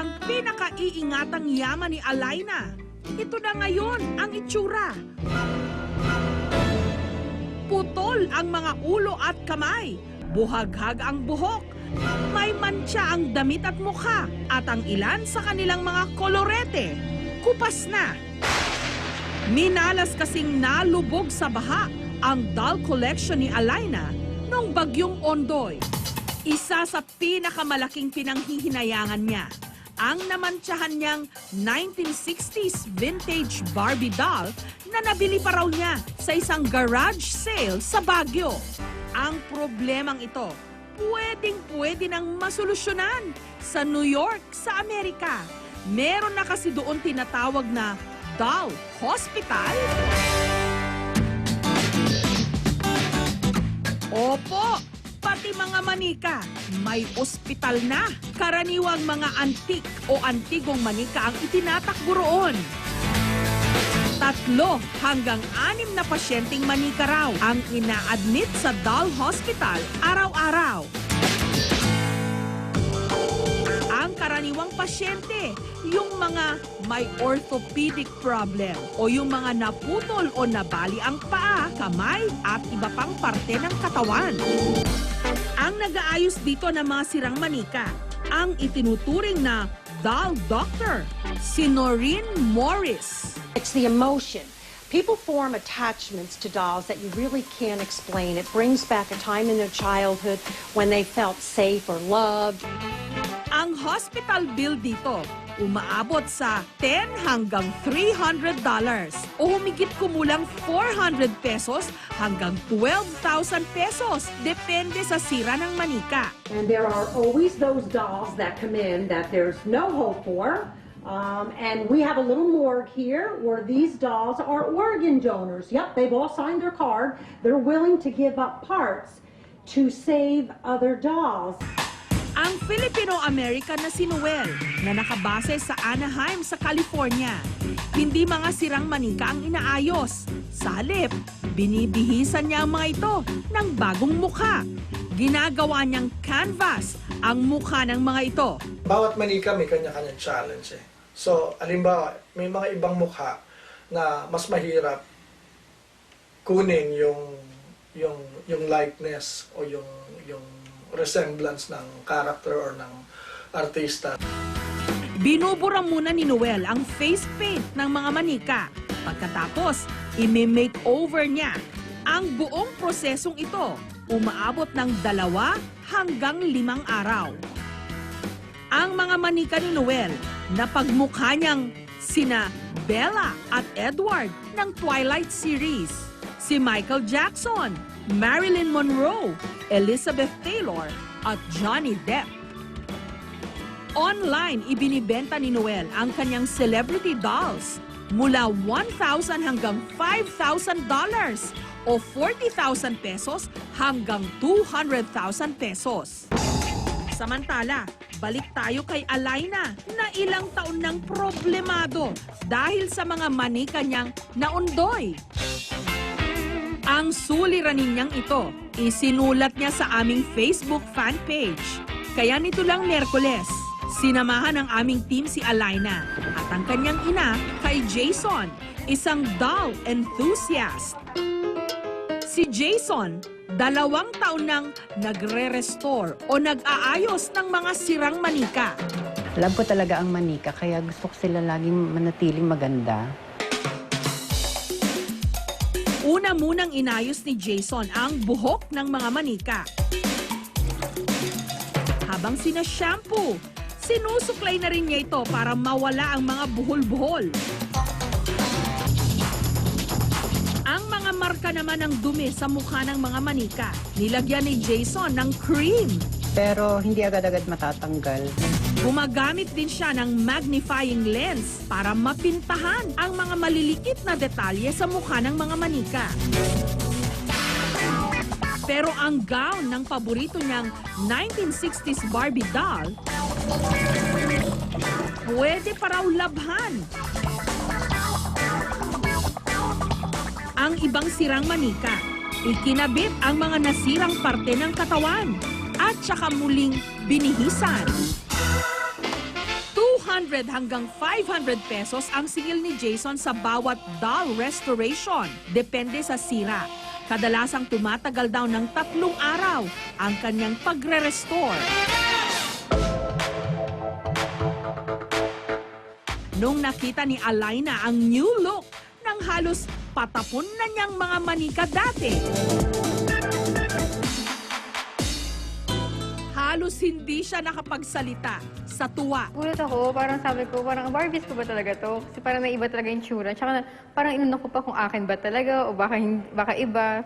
ang pinakaiingatang yaman ni Alaina. Ito na ngayon ang itsura. Putol ang mga ulo at kamay. Buhaghag ang buhok. May mantsa ang damit at mukha. At ang ilan sa kanilang mga kolorete. Kupas na. Minalas kasing nalubog sa baha ang doll collection ni Alaina nung bagyong Ondoy. Isa sa pinakamalaking pinanghihinayangan niya ang namantsahan niyang 1960s vintage Barbie doll na nabili pa raw niya sa isang garage sale sa Baguio. Ang problemang ito, pwedeng pwede nang masolusyonan sa New York, sa Amerika. Meron na kasi doon tinatawag na doll hospital. Opo, pati mga manika, may ospital na. Karaniwang mga antik o antigong manika ang itinatakbo roon. Tatlo hanggang anim na pasyenteng manika raw ang ina-admit sa Doll Hospital araw-araw. Ang karaniwang pasyente, yung mga may orthopedic problem o yung mga naputol o nabali ang paa, kamay at iba pang parte ng katawan. Ang nag-aayos dito ng mga sirang manika, ang itinuturing na doll doctor, si Noreen Morris. It's the emotion. People form attachments to dolls that you really can't explain. It brings back a time in their childhood when they felt safe or loved. Ang hospital bill dito, umaabot sa 10 hanggang 300 dollars o humigit kumulang 400 pesos hanggang 12,000 pesos depende sa sira ng manika. And there are always those dolls that come in that there's no hope for. Um, and we have a little morgue here where these dolls are organ donors. Yep, they've all signed their card. They're willing to give up parts to save other dolls. Ang Filipino-American na si Noel na nakabase sa Anaheim sa California. Hindi mga sirang manika ang inaayos. Sa halip, binibihisan niya ang mga ito ng bagong mukha. Ginagawa niyang canvas ang mukha ng mga ito. bawat manika may kanya-kanyang challenge eh. So, alimbawa, may mga ibang mukha na mas mahirap kunin yung yung yung likeness o yung yung resemblance ng character or ng artista. Binubura muna ni Noel ang face paint ng mga manika. Pagkatapos, imi-makeover niya. Ang buong prosesong ito, umaabot ng dalawa hanggang limang araw. Ang mga manika ni Noel na pagmukha niyang sina Bella at Edward ng Twilight series, si Michael Jackson, Marilyn Monroe, Elizabeth Taylor at Johnny Depp. Online, ibinibenta ni Noel ang kanyang celebrity dolls mula 1,000 hanggang 5,000 dollars o 40,000 pesos hanggang 200,000 pesos. Samantala, balik tayo kay Alaina na ilang taon nang problemado dahil sa mga manika niyang naundoy. Ang suliranin niyang ito, isinulat niya sa aming Facebook fan page. Kaya nito lang Merkules, sinamahan ng aming team si Alaina at ang kanyang ina kay Jason, isang doll enthusiast. Si Jason, dalawang taon nang nagre-restore o nag-aayos ng mga sirang manika. Love ko talaga ang manika, kaya gusto ko sila laging manatiling maganda. Una munang inayos ni Jason ang buhok ng mga manika. Habang sina-shampoo, sinusuklay na rin niya ito para mawala ang mga buhol-buhol. Ang mga marka naman ng dumi sa mukha ng mga manika, nilagyan ni Jason ng cream. Pero hindi agad-agad matatanggal. Gumagamit din siya ng magnifying lens para mapintahan ang mga malilikit na detalye sa mukha ng mga manika. Pero ang gown ng paborito niyang 1960s Barbie doll, pwede pa raw labhan. Ang ibang sirang manika, ikinabit ang mga nasirang parte ng katawan at saka muling binihisan. 200 hanggang 500 pesos ang singil ni Jason sa bawat doll restoration. Depende sa sira. Kadalasang tumatagal daw ng tatlong araw ang kanyang pagre-restore. Nung nakita ni Alina ang new look ng halos patapon na niyang mga manika dati. Halos hindi siya nakapagsalita sa tuwa. Gulat ako, parang sabi ko, parang Barbies ko ba talaga to? Kasi parang naiba talaga yung tsura. Tsaka parang inunok ko pa kung akin ba talaga o baka, hin- baka iba.